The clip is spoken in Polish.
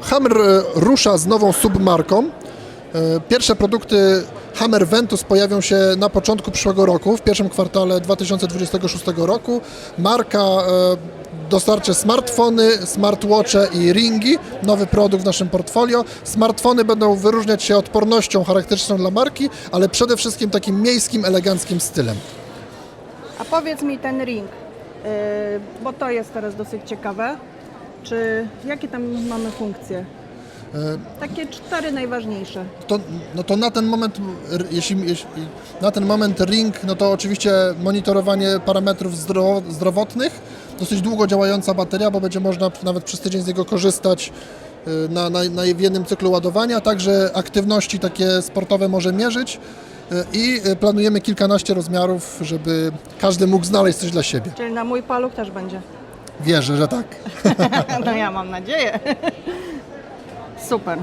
Hammer e, rusza z nową submarką. E, Pierwsze produkty Hammer Ventus pojawią się na początku przyszłego roku, w pierwszym kwartale 2026 roku. Marka e, dostarczy smartfony, smartwatche i ringi, nowy produkt w naszym portfolio. Smartfony będą wyróżniać się odpornością charakterystyczną dla marki, ale przede wszystkim takim miejskim, eleganckim stylem. A powiedz mi ten ring, yy, bo to jest teraz dosyć ciekawe. Czy jakie tam mamy funkcje? Takie cztery najważniejsze. To, no to na ten moment, jeśli, jeśli na ten moment ring, no to oczywiście monitorowanie parametrów zdro, zdrowotnych, dosyć długo działająca bateria, bo będzie można nawet przez tydzień z niego korzystać y, na, na, na w jednym cyklu ładowania, także aktywności takie sportowe może mierzyć y, i planujemy kilkanaście rozmiarów, żeby każdy mógł znaleźć coś dla siebie. Czyli na mój paluch też będzie. Wierzę, że tak. No ja mam nadzieję. Super.